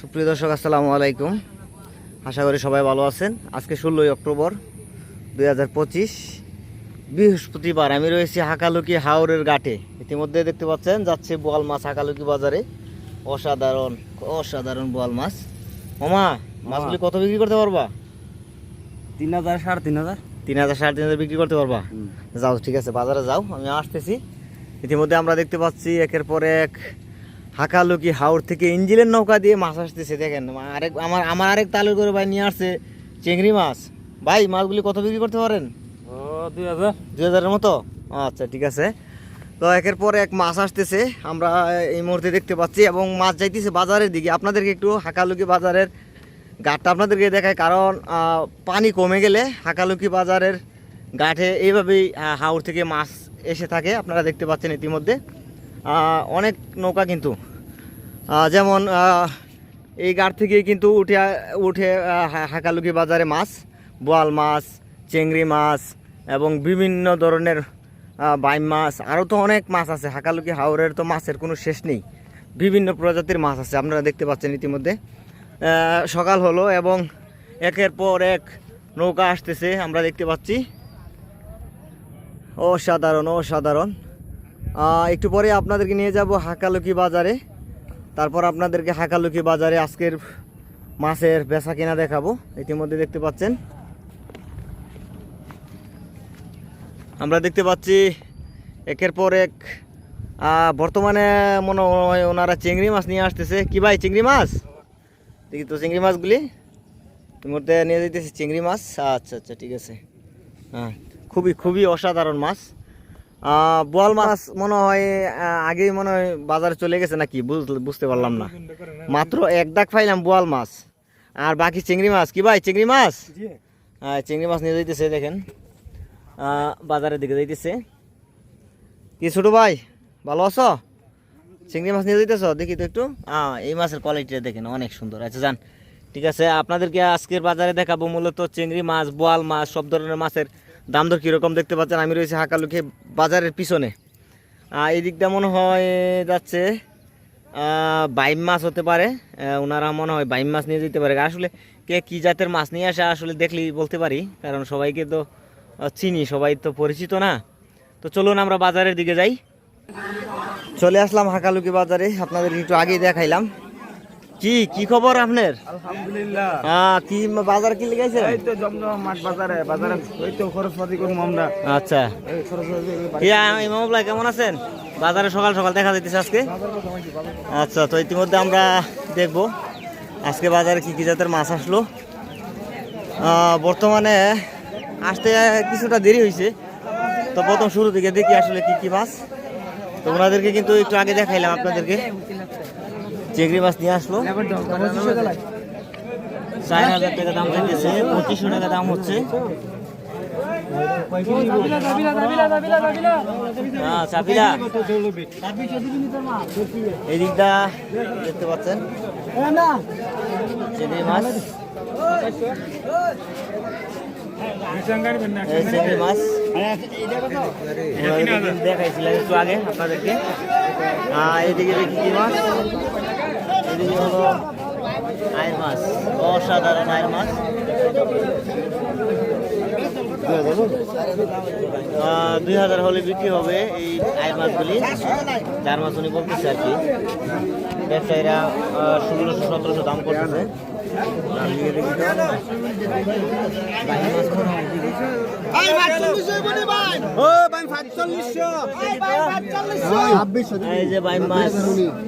সুপ্রিয় দর্শক আসসালামু আলাইকুম। আশা করি সবাই ভালো আছেন। আজকে ষোলোই অক্টোবর দুই হাজার পঁচিশ বৃহস্পতিবার আমি রয়েছি হাকালুকি হাওরের ঘাটে। ইতিমধ্যে দেখতে পাচ্ছেন যাচ্ছে বোয়াল মাছ হাকালুকি বাজারে। অসাধারণ অসাধারণ বোয়াল মাছ। মামা মাছগুলি কত বিক্রি করতে পারবা? তিন হাজার সাড়ে তিন হাজার। তিন হাজার সাড়ে তিন হাজার বিক্রি করতে পারবা? যাও ঠিক আছে বাজারে যাও আমি আসতেছি। ইতিমধ্যে আমরা দেখতে পাচ্ছি একের পর এক হাকালুকি হাওর থেকে ইঞ্জিনের নৌকা দিয়ে মাছ আসতেছে দেখেন। আরেক আমার আমার আরেক তালুর করে ভাই নিয়ে আসছে চিংড়ি মাছ। ভাই মাছগুলি কত বিক্রি করতে পারেন? ও দুই হাজার। দুই হাজারের মতো? আচ্ছা ঠিক আছে। তো একের পর এক মাছ আসতেছে আমরা এই মুহূর্তে দেখতে পাচ্ছি এবং মাছ যাইতেছে বাজারের দিকে। আপনাদেরকে একটু হাকালুকি বাজারের গাঠটা আপনাদেরকে দেখায় কারণ পানি কমে গেলে হাকালুকি বাজারের গাঠে এইভাবেই হাওর থেকে মাছ এসে থাকে। আপনারা দেখতে পাচ্ছেন ইতিমধ্যে। অনেক নৌকা কিন্তু। যেমন এই গাড় থেকেই কিন্তু উঠে উঠে হাকালুকি বাজারে মাছ, বোয়াল মাছ, চিংড়ি মাছ এবং বিভিন্ন ধরনের বাইম মাছ। আরও তো অনেক মাছ আছে, হাকালুকি হাওরের তো মাছের কোনো শেষ নেই। বিভিন্ন প্রজাতির মাছ আছে, আপনারা দেখতে পাচ্ছেন ইতিমধ্যে। সকাল হলো এবং একের পর এক নৌকা আসতেছে, আমরা দেখতে পাচ্ছি। অসাধারণ অসাধারণ। একটু পরে আপনাদেরকে নিয়ে যাব হাকালুকি বাজারে। তারপর আপনাদেরকে হাকালুকি বাজারে আজকের মাছের বেচা কেনা দেখাবো। ইতিমধ্যে দেখতে পাচ্ছেন। আমরা দেখতে পাচ্ছি একের পর এক বর্তমানে মনে হয় ওনারা চিংড়ি মাছ নিয়ে আসতেছে। কি ভাই, চিংড়ি মাছ? দেখি তো চিংড়ি মাছগুলি। মুহূর্তে নিয়ে যেতেছি চিংড়ি মাছ। আচ্ছা আচ্ছা ঠিক আছে। হ্যাঁ খুবই খুবই অসাধারণ মাছ। বোয়াল মাছ মনে হয় আগেই মনে হয় বাজারে চলে গেছে নাকি? বুঝ- বুঝতে পারলাম না। মাত্র এক দাগ পাইলাম বোয়াল মাছ। আর বাকি চিংড়ি মাছ। কি ভাই চিংড়ি মাছ? হ্যাঁ চিংড়ি মাছ নিয়ে যাইতেছে দেখেন। বাজারের দিকে যাইতেছে। কি ছোটো ভাই? ভালো আছো? চিংড়ি মাছ নিয়ে যাইতেছ? দেখি তো একটু। হ্যাঁ এই মাছের কোয়ালিটিটা দেখেন অনেক সুন্দর। আচ্ছা যান। ঠিক আছে আপনাদেরকে আজকের বাজারে দেখাবো মূলত চিংড়ি মাছ বোয়াল মাছ সব ধরনের মাছের দাম দর কীরকম দেখতে পাচ্ছেন? আমি রয়েছি হাকালুকে বাজারের পিছনে। এই দিকটা মনে হয় যাচ্ছে বাইম মাছ হতে পারে। ওনারা মনে হয় বাইম মাছ নিয়ে যেতে পারে। আসলে কে কী জাতের মাছ নিয়ে আসে আসলে দেখলেই বলতে পারি, কারণ সবাইকে তো চিনি, সবাই তো পরিচিত না। তো চলুন আমরা বাজারের দিকে যাই। চলে আসলাম হাঁকালুকি বাজারে। আপনাদের একটু আগেই দেখাইলাম। কি কি খবর আপনার? আলহামদুলিল্লাহ। আহ, কি বাজার কি লেগেছে এই তো জমজম মাঠ বাজারে বাজারে এই তো খরচপাতি করব আমরা। আচ্ছা। এই খরচপাতি ইয়া ইমামুল্লাহ কেমন আছেন? বাজারে সকাল সকাল দেখা যাইতেছে আজকে? আচ্ছা তো ইতিমধ্যে আমরা দেখব আজকে বাজারে কি কি জাতের মাছ আসলো। বর্তমানে আসতে কিছুটা দেরি হয়েছে তো প্রথম শুরু থেকে দেখি আসলে কি কি মাছ। তো ওনাদেরকে কিন্তু একটু আগে দেখাইলাম আপনাদেরকে। চিংড়ি মাছ নিয়ে আসলো। চার হাজার টাকা দাম চাইতেছে পঁচিশশো টাকা দাম হচ্ছে। হ্যাঁ এই দেখতে পাচ্ছেন? মাছ। দেখাইছিলাম একটু আগে আপনাদেরকে। আহ, এইদিকে দেখি কি মাছ। এদিকে হলো আয়ের মাছ অসাধারণ আয়ের মাছ। দুই হাজার হলে বিক্রি হবে এই আয়ের মাছগুলি। চার মাছ উনি বলতেছে আর কি। ব্যবসায়ীরা ষোলোশো সতেরোশো দাম করতেছে। এই যে বাইম মাছ। আহ,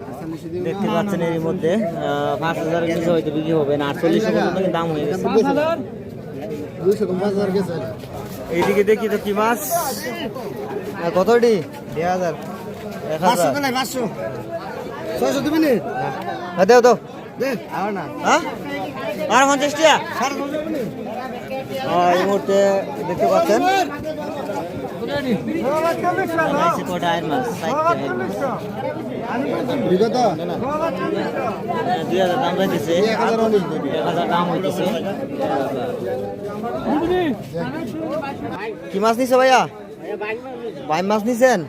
দেখতে পাচ্ছেন এর মধ্যে আহ, পাঁচ হাজার নিচে হয়তো বিক্রি হবে না আটচল্লিশ পর্যন্ত দাম হয়ে গেছে। এইদিকে দেখি তো কি মাছ। কতটি দেড় হাজার। এক হাজার। হ্যাঁ, দেও দাও। হ্যাঁ? আর পঞ্চাশ টাকা আহ, এই মুহূর্তে দেখতে পাচ্ছেন। দুই হাজার দাম এক হাজার দাম হইতেছে। কি মাছ নিছে ভাইয়া? ভাই মাছ নিছেন?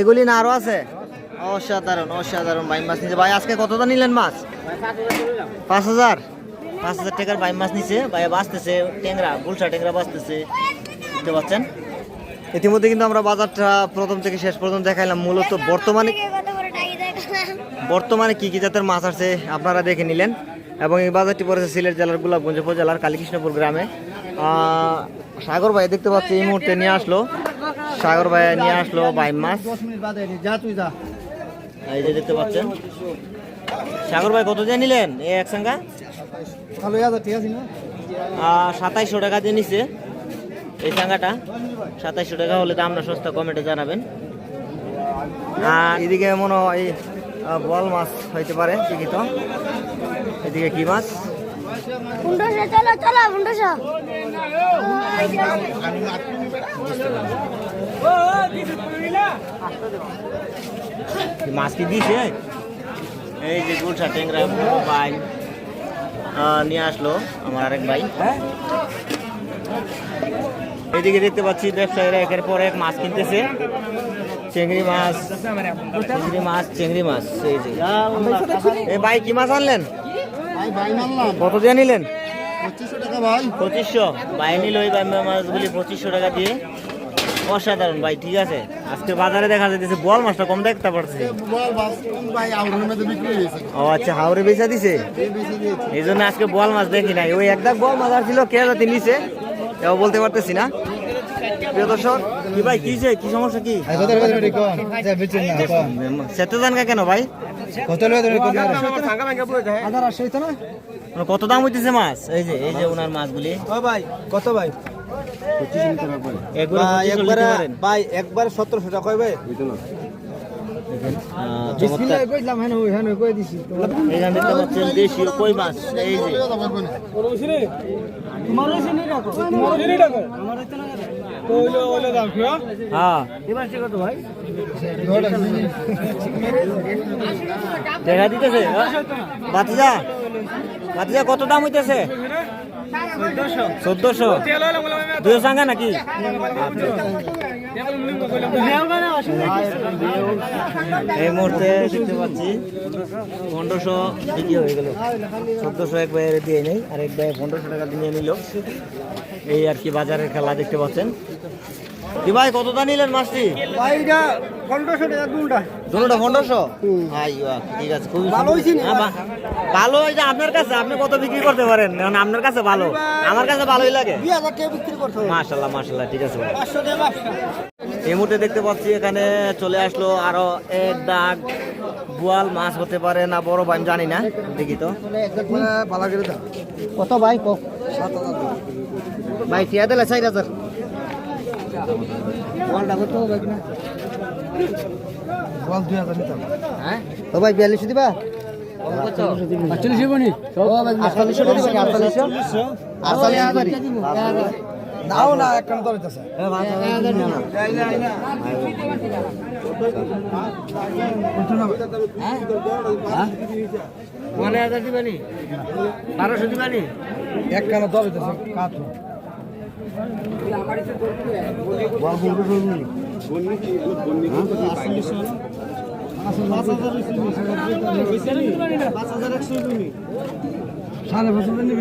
এগুলি না আরও আছে? অসাধারণ অসাধারণ ভাই মাছ নিছে। ভাই আজকে কতটা নিলেন মাছ? পাঁচ হাজার। পাঁচ হাজার টাকার বাইম মাছ নিছে। ভাইয়া বাঁচতেছে ট্যাংরা গুলশা ট্যাংরা বাঁচতেছে। বুঝতে পারছেন ইতিমধ্যে কিন্তু আমরা বাজারটা প্রথম থেকে শেষ পর্যন্ত দেখাইলাম। মূলত বর্তমানে বর্তমানে কি কি জাতের মাছ আছে আপনারা দেখে নিলেন। এবং এই বাজারটি পড়েছে সিলেট জেলার গোলাপগঞ্জ উপজেলার কালীকৃষ্ণপুর গ্রামে। সাগর ভাই দেখতে পাচ্ছি এই মুহূর্তে নিয়ে আসলো। সাগর ভাই নিয়ে আসলো বাইম মাছ। মিনিট বাদে যা তুই যা। এই যে দেখতে পাচ্ছেন। সাগর ভাই কত দিয়ে নিলেন? এই এক সঙ্গা? ভালো যা ঠিক আছে না সাতাইশশো টাকা দিয়ে নিছে। এই সাঙ্গাটা সাতাইশশো টাকা হলে দামটা সস্তা কমেটে জানাবেন। আর এদিকে মনে হয় বল মাছ হইতে পারে ঠিকই তো। এদিকে কি মাছ? মাছ কি দিছে? এই যে গুলশা ট্যাংরা ভাই নিয়ে আসলো আমার আরেক ভাই। এদিকে দেখতে পাচ্ছি ব্যবসায়ীরা একের পর এক মাছ কিনতেছে। চিংড়ি মাছ চিংড়ি মাছ চিংড়ি মাছ এই যে। এই ভাই কি মাছ আনলেন? কত দিয়ে নিলেন? পঁচিশশো। ভাই নিল ওই মাছগুলি পঁচিশশো টাকা দিয়ে। অসাধারণ ভাই ঠিক আছে। আজকে বাজারে দেখা যাচ্ছে বল মাছটা কম দেখতে পারছি ও আচ্ছা হাওড়ে বেচা দিছে? এই জন্য আজকে বল মাছ দেখি নাই। ওই একদাক বল মাছ আর ছিল কে জাতি নিছে? এও বলতে পারতেছি না। প্রিয় দর্শক কি ভাই কি যে কি সমস্যা কি? কম। সেতে জান কেন ভাই? কত না? মানে কত দাম হইতেছে মাছ? এই যে এই যে ওনার মাছগুলি। ও ভাই কত ভাই? ভাই একবারে। ভাই সতেরোশো টাকা। কইলাম হ্যাঁ হ্যাঁ পাচ্ছেন দেশীয় কই মাছ? এই যে। तुम्हारा से नहीं रखो तुम्हारा नहीं रखो হ্যাঁ। কত দেখা দিতেছে? বাতিজা বাতিজা কত দাম হইতেছে? চোদ্দশো। দুশো সাঙ্গা নাকি? এই মুহূর্তে দেখতে পাচ্ছি পনেরোশো বিক্রি হয়ে গেল। চোদ্দশো এক ভাইয়ের দিয়ে নেই আর এক ভাই পনেরোশো টাকা দিয়ে নিল। এই আর কি বাজারের খেলা দেখতে পাচ্ছেন। কি ভাই কতটা নিলেন মাছটি? ভাইটা পনেরোশো টাকা দুটা। পনেরোশো? ঠিক আছে খুবই ভালো হয়েছে ভালো আপনার কাছে আপনি কত বিক্রি করতে পারেন? কারণ আপনার কাছে ভালো। আমার কাছে ভালোই লাগে। ঠিক আছে ভাই। এই মুহূর্তে দেখতে পাচ্ছি এখানে চলে আসলো আরও এক দাগ বোয়াল মাছ হতে পারে না বড় ভাই আমি জানি না দেখি তো। ভালো করে দাও কত ভাই? কো ভাই টিয়া দিলে চার হাজার। বলটা কত হবে কিনা? বল দুই হাজার নিতাম। হ্যাঁ? ভাই বিয়াল্লিশশো দিবা? না একখান তো মানে হাজার দিবানি? বারোশো দিবানি? একখান তো হইতেছে কাঠ সাড়ে পাঁচ হাজার দিন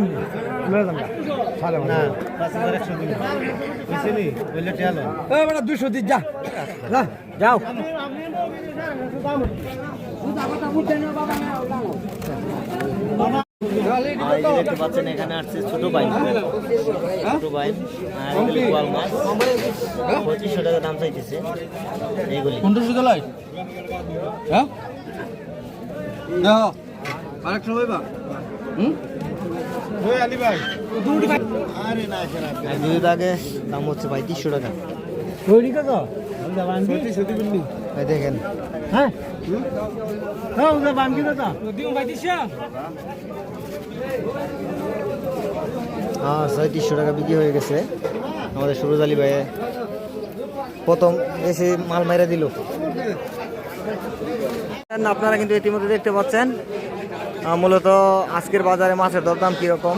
বেটা দুশো দিস যা। যাও। আর এই যে দেখতে পাচ্ছেন এখানে আসছে ছোট বাইন ছোট বাইন আর এগুলি বোয়াল মাছ। পঁচিশশো টাকা দাম চাইতেছে। এইগুলি। পনেরোশো দিলাই হ্যাঁ? আরেকটা হইবা হুম? ওই আলি ভাই আর দুই দাগে দাম হচ্ছে ভাই তিনশো টাকা। দেখেন। হ্যাঁ? হ্যাঁ বানকি কত দিও ভাই দিশা হ্যাঁ ছয়ত্রিশশো টাকা বিক্রি হয়ে গেছে। আমাদের সুরজ আলী ভাই প্রথম এসে মাল মেরে দিল। আপনারা কিন্তু ইতিমধ্যে দেখতে পাচ্ছেন মূলত আজকের বাজারে মাছের দরদাম কীরকম।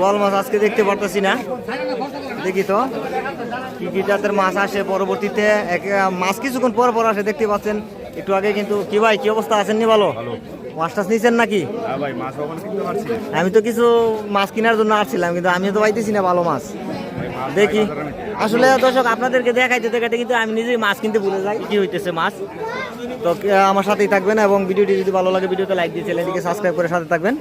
বল মাছ আজকে দেখতে পারতেছি না। দেখি তো কি কি জাতের মাছ আসে পরবর্তীতে। এক মাছ কিছুক্ষণ পর পর আসে দেখতে পাচ্ছেন। একটু আগে কিন্তু কি ভাই কি অবস্থা আছেন নি ভালো। মাছ টাছ নিছেন নাকি? হ্যাঁ ভাই মাছ কখন কিনতে পারছি আমি তো কিছু মাছ কেনার জন্য আসছিলাম কিন্তু আমি তো পাইতেছি না ভালো মাছ। দেখি। আসলে দর্শক আপনাদেরকে দেখাইতে দেখাইতে কিন্তু আমি নিজেই মাছ কিনতে ভুলে যাই কি হইতেছে মাছ। তো আমার সাথেই থাকবেন এবং ভিডিওটি যদি ভালো লাগে ভিডিওতে লাইক দিয়ে চ্যানেলটিকে সাবস্ক্রাইব করে সাথে থাকবেন।